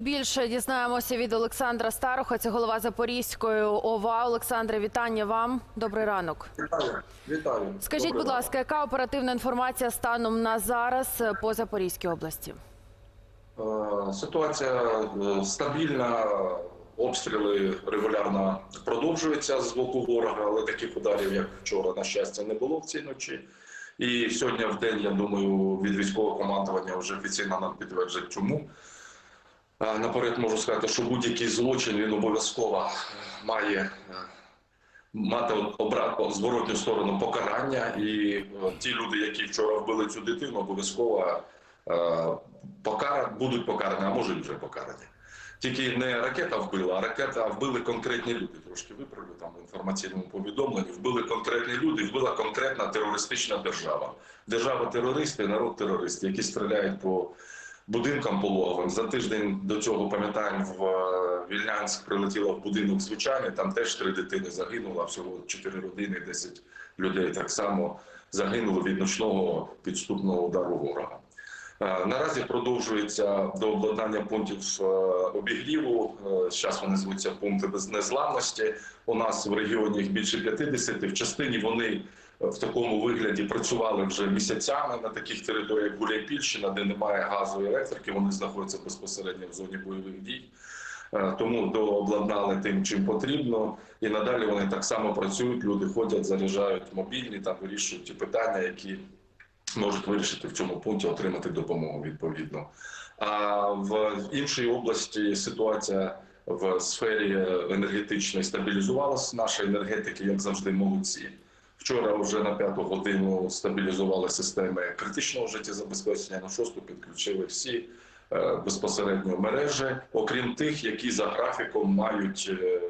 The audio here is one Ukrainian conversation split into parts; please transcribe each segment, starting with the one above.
Більше дізнаємося від Олександра Старуха, це голова Запорізької ОВА. Олександре, вітання вам. Добрий ранок. Вітаю, вітаю. Скажіть, Доброго будь ласка, яка оперативна інформація станом на зараз по Запорізькій області? Е, Ситуація е, стабільна, обстріли регулярно продовжуються з боку ворога, але таких ударів, як вчора, на щастя, не було в цій ночі. І сьогодні в день, я думаю, від військового командування вже офіційно нам підтверджать, чому. Е, Наперед можу сказати, що будь-який злочин він обов'язково має е, мати обратну зворотню сторону покарання, і е, ті люди, які вчора вбили цю дитину, обов'язково е, покара будуть покарані, а може вже покарані. Тільки не ракета вбила, а ракета вбили конкретні люди. Трошки виправлю там в інформаційному повідомленні. Вбили конкретні люди, вбила конкретна терористична держава. Держава терористи, народ терористи, які стріляють по будинкам пологовим. За тиждень до цього пам'ятаємо, в е, Вільнянськ прилетіло в будинок звичайний. Там теж три дитини загинуло, всього чотири родини, 10 людей так само загинуло від ночного підступного удару ворога. Е, Наразі продовжується до обладнання пунктів е, обігріву. Зараз вони звуться пункти незламності. У нас в регіоні їх більше 50. В частині вони в такому вигляді працювали вже місяцями на таких територіях, як Гуляйпільщина, де немає газу і електрики. Вони знаходяться безпосередньо в зоні бойових дій. Е, Тому дообладнали тим, чим потрібно, і надалі вони так само працюють. Люди ходять, заряджають мобільні та вирішують ті питання, які можуть вирішити в цьому пункті, отримати допомогу відповідно. А в іншій області ситуація в сфері енергетичної стабілізувалася. Наші енергетики, як завжди, молодці. Вчора вже на п'яту годину стабілізували системи критичного життєзабезпечення. На шосту підключили всі е, безпосередньо мережі, окрім тих, які за графіком мають е,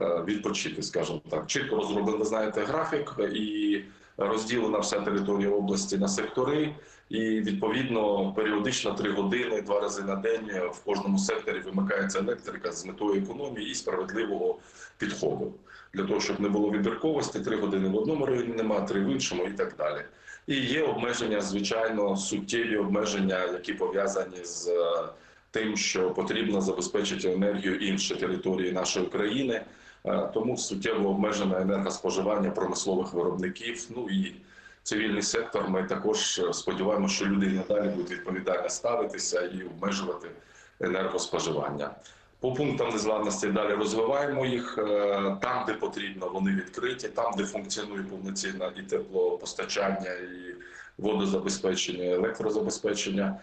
е, відпочити, скажімо так. Чітко розробили, знаєте, графік і розділена вся територія області на сектори, і відповідно періодично три години, два рази на день в кожному секторі вимикається електрика з метою економії і справедливого підходу для того, щоб не було вибірковості. Три години в одному районі немає, три в іншому і так далі. І є обмеження, звичайно, суттєві обмеження, які пов'язані з е, тим, що потрібно забезпечити енергію інші території нашої країни. Е, Тому суттєво обмежене енергоспоживання промислових виробників. Ну і цивільний сектор. Ми також е, сподіваємося, що люди надалі будуть відповідально ставитися і обмежувати енергоспоживання. По пунктам незламності далі розвиваємо їх Е, там, де потрібно, вони відкриті, там, де функціонує повноцінне і теплопостачання, і водозабезпечення, і електрозабезпечення.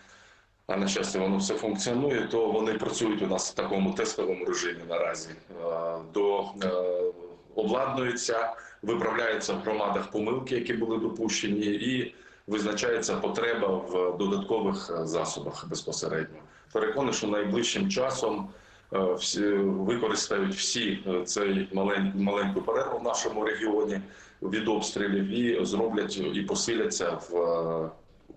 А на щастя, воно все функціонує, то вони працюють у нас в такому тестовому режимі наразі. До е, обладнуються, виправляються в громадах помилки, які були допущені, і визначається потреба в додаткових е, засобах безпосередньо. Переконаний, що найближчим часом е, всі використають всі цей малень, маленьку перерву в нашому регіоні від обстрілів і зроблять і посиляться в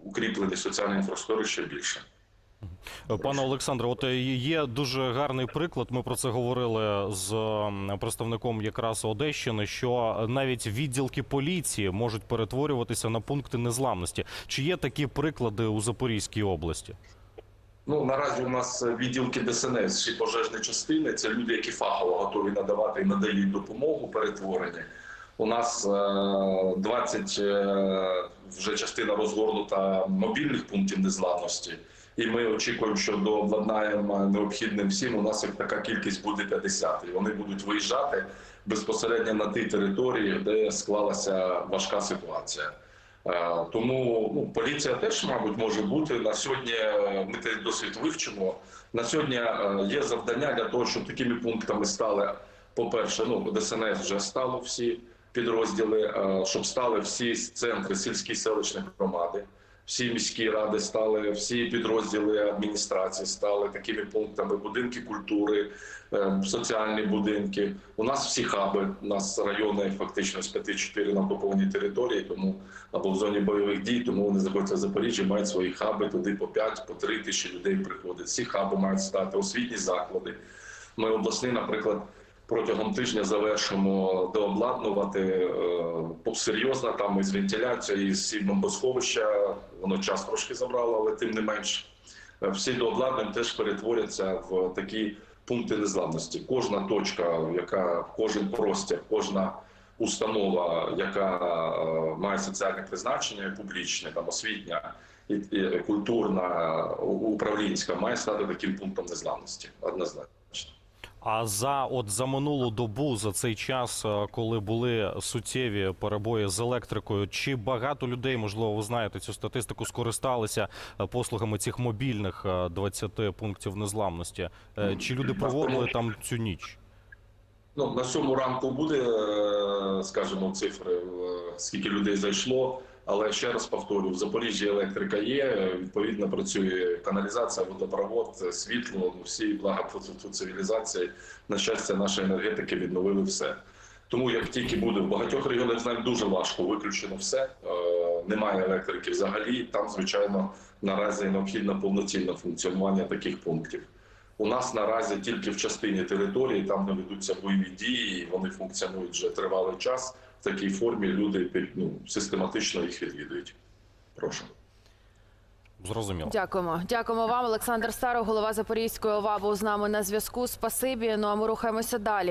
укріпленні соціальної інфраструктури ще більше. Пане Олександре, от е, є дуже гарний приклад. Ми про це говорили з представником якраз Одещини, що навіть відділки поліції можуть перетворюватися на пункти незламності. Чи є такі приклади у Запорізькій області? Ну наразі у нас відділки ДСНС чи пожежні частини. Це люди, які фахово готові надавати і надають допомогу перетворенні. У нас е, 20 е, вже частина розгорнута мобільних пунктів незламності, і ми очікуємо, що до обладнаємо необхідним всім. У нас їх така кількість буде 50. І вони будуть виїжджати безпосередньо на ті території, де склалася важка ситуація. Е, Тому ну, поліція теж, мабуть, може бути на сьогодні. е, Ми цей досвід вивчимо. На сьогодні е, є завдання для того, щоб такими пунктами стали. По-перше, ну ДСНС вже стало всі підрозділи, е, щоб стали всі центри сільські селищні громади, всі міські ради стали, всі підрозділи адміністрації стали такими пунктами. Будинки культури, е, соціальні будинки. У нас всі хаби. У нас райони фактично з 5-4 на окупованій території, тому або в зоні бойових дій, тому вони знаходяться в Запоріжжі, мають свої хаби туди по 5, по 3 тисячі людей приходять. Всі хаби мають стати освітні заклади. Ми обласний, наприклад, протягом тижня завершимо дообладнувати е, серйозно там із вентиляцією, із бомбосховища. Воно час трошки забрало, але тим не менш е, всі до обладнань теж перетворяться в такі пункти незламності. Кожна точка, яка кожен простір, кожна установа, яка е, має соціальне призначення, публічне, там освітня і культурна, управлінська, має стати таким пунктом незламності. Однозначно. А за от за минулу добу, за цей час, е, коли були суттєві перебої з електрикою, чи багато людей, можливо, ви знаєте цю статистику, скористалися е, послугами цих мобільних е, 20 пунктів незламності? Е, Чи люди проводили там цю ніч? Ну, на сьому ранку буде, е, скажімо, цифри, е, скільки людей зайшло. Але ще раз повторю, в Запоріжжі електрика є, відповідно працює каналізація, водопровод, світло, ну, всі блага цивілізації. На щастя, наші енергетики відновили все. Тому як тільки буде в багатьох регіонах, знаю, дуже важко виключено все. е, Немає електрики взагалі. Там, звичайно, наразі необхідно повноцінне функціонування таких пунктів. У нас наразі тільки в частині території там не ведуться бойові дії, вони функціонують вже тривалий час. В такій формі люди ну, систематично їх відвідують. Прошу. Зрозуміло. Дякуємо. Дякуємо вам, Олександр Старо, голова Запорізької ОВАБу з нами на зв'язку. Спасибі. Ну а ми рухаємося далі.